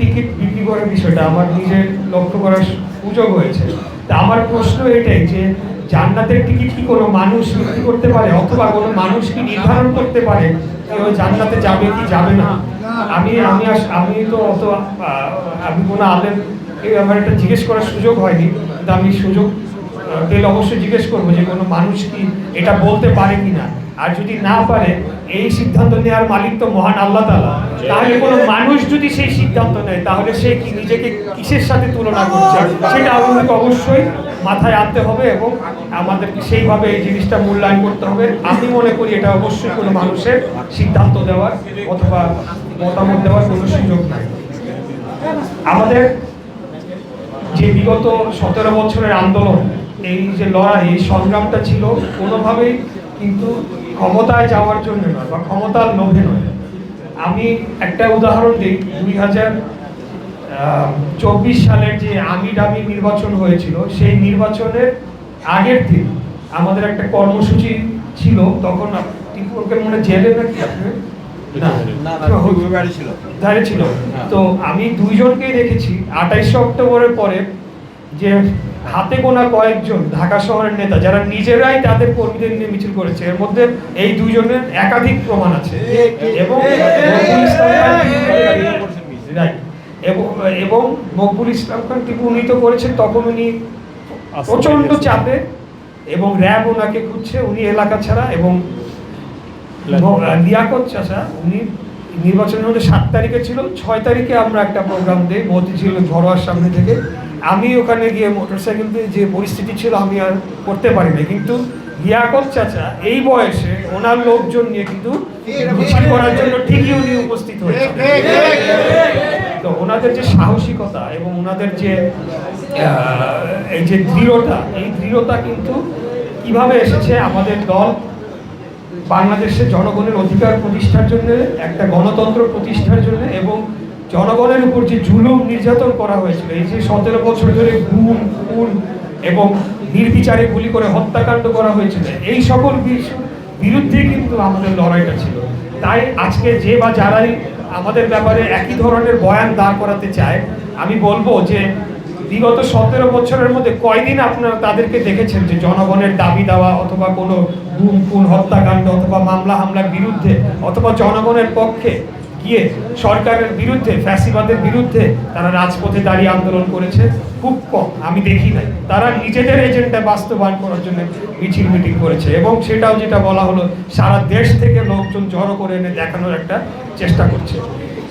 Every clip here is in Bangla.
টিকিট বিক্রি করার বিষয়টা আমার নিজের লক্ষ্য করার সুযোগ হয়েছে। তা আমার প্রশ্ন এটাই যে, জান্নাতের টিকিট কি কোনো মানুষ বিক্রি করতে পারে অথবা কোনো মানুষ কি নির্ধারণ করতে পারে জান্নাতে যাবে কি যাবে না? আমি আমি আমি তো অত আমি কোনো আলেন এই আমার একটা জিজ্ঞেস করার সুযোগ হয়নি তা আমি সুযোগ আহ, পেলে অবশ্যই জিজ্ঞেস করব যে কোনো মানুষ কি এটা বলতে পারে কিনা? আর যদি না পারে এই সিদ্ধান্ত নেওয়ার মালিক তো মহান আল্লাহ তাআলা। তাহলে কোনো মানুষ যদি সেই সিদ্ধান্ত নেয় তাহলে সে কি নিজেকে কিসের সাথে তুলনা করছে? সেটা আমাদেরকে অবশ্যই মাথায় আনতে হবে এবং আমাদেরকে সেইভাবে এই জিনিসটা মূল্যায়ন করতে হবে। আমি মনে করি এটা অবশ্যই কোনো মানুষের সিদ্ধান্ত দেওয়ার অথবা মতামত দেওয়ার কোনো সুযোগ নাই। আমাদের যে বিগত সতেরো বছরের আন্দোলন এই যে লড়াই এই সংগ্রামটা ছিল কোনোভাবেই কিন্তু ক্ষমতায় যাওয়ার জন্য নয় বা ক্ষমতার লোভে নয়। আমি একটা উদাহরণ দিই দুই হাজার চব্বিশ সালের যে আমি ডামি নির্বাচন হয়েছিল সেই নির্বাচনের আগের দিন আমাদের একটা কর্মসূচি ছিল তখন টিপুরকে মনে জেলে নাকি আপনি? না না না ছিল। ধারে ছিল। হ্যাঁ। তো আমি দুইজনকেই দেখেছি আঠাইশে অক্টোবরের পরে যে হাতে গোনা কয়েকজন ঢাকা শহরের নেতা যারা নিজেরাই তাদের কর্মীদের নিয়ে মিছিল করেছে এর মধ্যে এই দুইজনের একাধিক প্রমাণ আছে। এবং. এবং মকবুল ইসলাম খান টিপু উনি তো করেছেন তখন উনি প্রচণ্ড চাপে এবং র্যাব ওনাকে খুঁজছে উনি এলাকা ছাড়া এবং লিয়াকত চাষা উনি নির্বাচনের মধ্যে সাত তারিখে ছিল ছয় তারিখে আমরা একটা প্রোগ্রাম দিই মতিঝিল ঘরোয়ার সামনে থেকে। আমি ওখানে গিয়ে মোটরসাইকেল দিয়ে যে পরিস্থিতি ছিল আমি আর করতে পারি না কিন্তু লিয়াকত চাচা এই বয়সে ওনার লোকজন নিয়ে কিন্তু মিছিল করার জন্য ঠিকই উনি উপস্থিত হয়েছে তো ওনাদের যে সাহসিকতা এবং ওনাদের যে এই যে দৃঢ়তা, এই দৃঢ়তা কিন্তু কীভাবে এসেছে আমাদের দল বাংলাদেশের জনগণের অধিকার প্রতিষ্ঠার জন্য, একটা গণতন্ত্র প্রতিষ্ঠার জন্য এবং জনগণের উপর যে জুলুম নির্যাতন করা হয়েছিল, এই যে সতেরো বছর ধরে গুম, খুন এবং নির্বিচারে গুলি করে হত্যাকাণ্ড করা হয়েছিল, এই সকল বিরুদ্ধে কিন্তু আমাদের লড়াইটা ছিল। তাই আজকে যে বা যারাই আমাদের ব্যাপারে একই ধরনের বয়ান দাঁড় করাতে চায়, আমি বলব যে বিগত সতেরো বছরের মধ্যে কয়দিন আপনারা তাদেরকে দেখেছেন যে জনগণের দাবি দেওয়া অথবা কোনো গুম, খুন, হত্যাকাণ্ড অথবা মামলা হামলার বিরুদ্ধে অথবা জনগণের পক্ষে গিয়ে সরকারের বিরুদ্ধে, ফ্যাসিবাদের বিরুদ্ধে তারা রাজপথে দাঁড়িয়ে আন্দোলন করেছে। খুব কম, আমি দেখি নাই। তারা নিজেদের এজেন্ডা বাস্তবায়ন করার জন্য মিছিল মিটিং করেছে এবং সেটাও যেটা বলা হলো, সারা দেশ থেকে লোকজন জড়ো করে এনে দেখানোর একটা চেষ্টা করছে।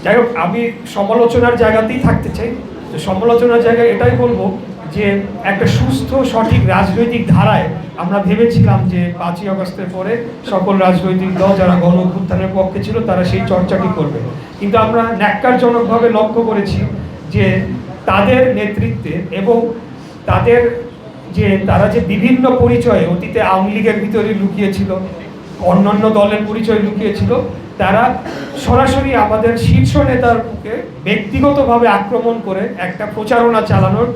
যাই হোক, আমি সমালোচনার জায়গাতেই থাকতে চাই। সমালোচনার জায়গায় এটাই বলব যে একটা সুস্থ, সঠিক রাজনৈতিক ধারায় আমরা ভেবেছিলাম যে পাঁচই আগস্টের পরে সকল রাজনৈতিক দল যারা গণ অভ্যুত্থানের পক্ষে ছিল, তারা সেই চর্চাটি করবে। কিন্তু আমরা ন্যাক্কারজনকভাবে লক্ষ্য করেছি যে তাদের নেতৃত্বে এবং তাদের যে, তারা যে বিভিন্ন পরিচয়ে অতীতে আওয়ামী লীগের ভিতরে লুকিয়েছিল, অন্যান্য দলের পরিচয় লুকিয়েছিল, তারা সরাসরি আমাদের শীর্ষ নেতারকে ব্যক্তিগতভাবে আক্রমণ করে একটা প্রচারণা চালানোর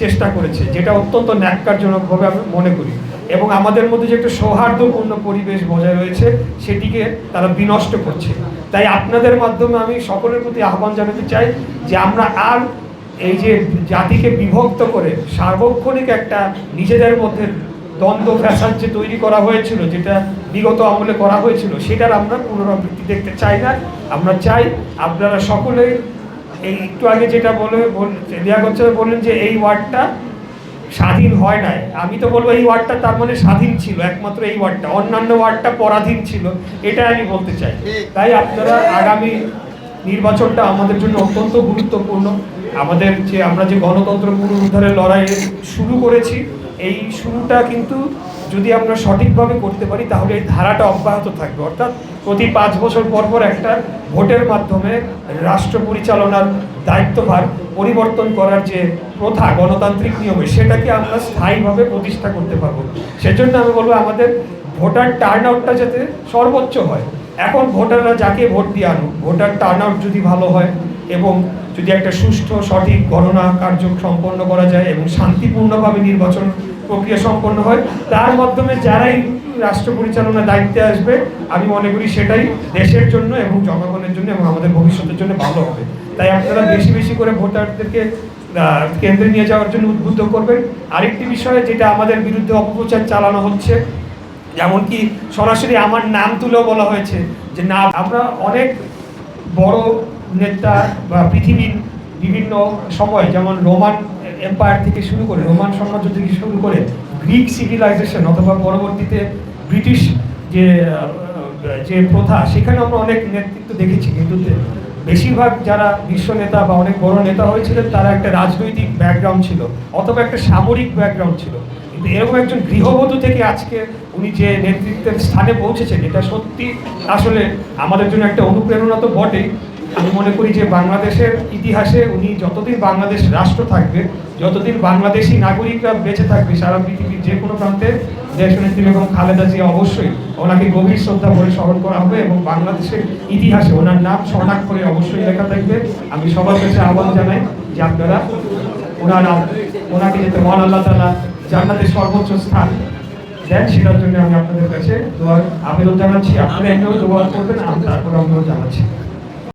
চেষ্টা করেছে, যেটা অত্যন্ত ন্যাক্কারজনকভাবে আমি মনে করি। এবং আমাদের মধ্যে যে একটা সৌহার্দ্যপূর্ণ পরিবেশ বজায় রয়েছে, সেটিকে তারা বিনষ্ট করছে। তাই আপনাদের মাধ্যমে আমি সকলের প্রতি আহ্বান জানাতে চাই যে আমরা আর এই যে জাতিকে বিভক্ত করে সার্বক্ষণিক একটা নিজেদের মধ্যে দ্বন্দ্ব ফ্যাসাদ যে তৈরি করা হয়েছিল, যেটা বিগত আমলে করা হয়েছিল, সেটার আমরা পুনরাবৃত্তি দেখতে চাই না। আমরা চাই আপনারা সকলে এই একটু আগে যেটা বলে দেয়া করছে বললেন যে এই ওয়ার্ডটা স্বাধীন হয় নাই। আমি তো বলব এই ওয়ার্ডটা তার মানে স্বাধীন ছিল একমাত্র এই ওয়ার্ডটা। অন্যান্য ওয়ার্ডটা পরাধীন ছিল এটা আমি বলতে চাই। তাই আপনারা আগামী নির্বাচনটা আমাদের জন্য অত্যন্ত গুরুত্বপূর্ণ। আমাদের যে আমরা যে গণতন্ত্র পুনরুদ্ধারের লড়াই শুরু করেছি, এই শুরুটা কিন্তু যদি আমরা সঠিকভাবে করতে পারি, তাহলে এই ধারাটা অব্যাহত থাকবে। অর্থাৎ প্রতি পাঁচ বছর পর পর একটা ভোটের মাধ্যমে রাষ্ট্র পরিচালনার দায়িত্বভার পরিবর্তন করার যে প্রথা, গণতান্ত্রিক নিয়মে, সেটাকে আমরা স্থায়ীভাবে প্রতিষ্ঠা করতে পারব। সেজন্য আমি বলব, আমাদের ভোটার টার্ন আউটটা যাতে সর্বোচ্চ হয়। এখন ভোটাররা যাকে ভোট দিয়ে আনুক, ভোটার টার্ন আউট যদি ভালো হয় এবং যদি একটা সুষ্ঠু, সঠিক গণনা কার্য সম্পন্ন করা যায় এবং শান্তিপূর্ণভাবে নির্বাচন প্রক্রিয়া সম্পন্ন হয়, তার মাধ্যমে যারাই রাষ্ট্র পরিচালনার দায়িত্বে আসবে, আমি মনে করি সেটাই দেশের জন্য এবং জনগণের জন্য এবং আমাদের ভবিষ্যতের জন্য ভালো হবে। তাই আপনারা বেশি বেশি করে ভোটারদেরকে কেন্দ্রে নিয়ে যাওয়ার জন্য উদ্বুদ্ধ করবেন। আরেকটি বিষয় যেটা আমাদের বিরুদ্ধে অপপ্রচার চালানো হচ্ছে যেমন কি সরাসরি আমার নাম তুলেও বলা হয়েছে যে না, আমরা অনেক বড় নেতা বা পৃথিবীর বিভিন্ন সময়, যেমন রোমান এম্পায়ার থেকে শুরু করে, রোমান সাম্রাজ্য থেকে শুরু করে গ্রিক সিভিলাইজেশন অথবা পরবর্তীতে ব্রিটিশ যে যে প্রথা সেখানে আমরা অনেক নেতৃত্ব দেখেছি। কিন্তু বেশিরভাগ যারা বিশ্ব নেতা বা অনেক বড় নেতা হয়েছিলেন, তারা একটা রাজনৈতিক ব্যাকগ্রাউন্ড ছিল অথবা একটা সামরিক ব্যাকগ্রাউন্ড ছিল। কিন্তু এরকম একজন গৃহবধূ থেকে আজকে উনি যে নেতৃত্বের স্থানে পৌঁছেছেন, এটা সত্যি আসলে আমাদের জন্য একটা অনুপ্রেরণা তো বটেই। আমি মনে করি যে বাংলাদেশের ইতিহাসে উনি যতদিন বাংলাদেশ রাষ্ট্র থাকবে, যতদিন বাংলাদেশি নাগরিকরা বেঁচে থাকবে, সারা পৃথিবীর যে কোনো প্রান্তে দেশনেত্রী বেগম খালেদা জিয়া অবশ্যই ওনাকে গভীর শ্রদ্ধা করে স্মরণ করা হবে এবং বাংলাদেশের ইতিহাসে ওনার নাম স্বর্ণাক্ষরে অবশ্যই লেখা থাকবে। আমি সবার কাছে আহ্বান জানাই যে আপনারা ওনার ওনাকে যাতে মহান আল্লাহ তালা জান্নাতের সর্বোচ্চ স্থান দেন, সেটার জন্য আমি আপনাদের কাছে আবেদন জানাচ্ছি। আপনারা এমনিও দোয়া করবেন, আমি তারপরে আমিও জানাচ্ছি।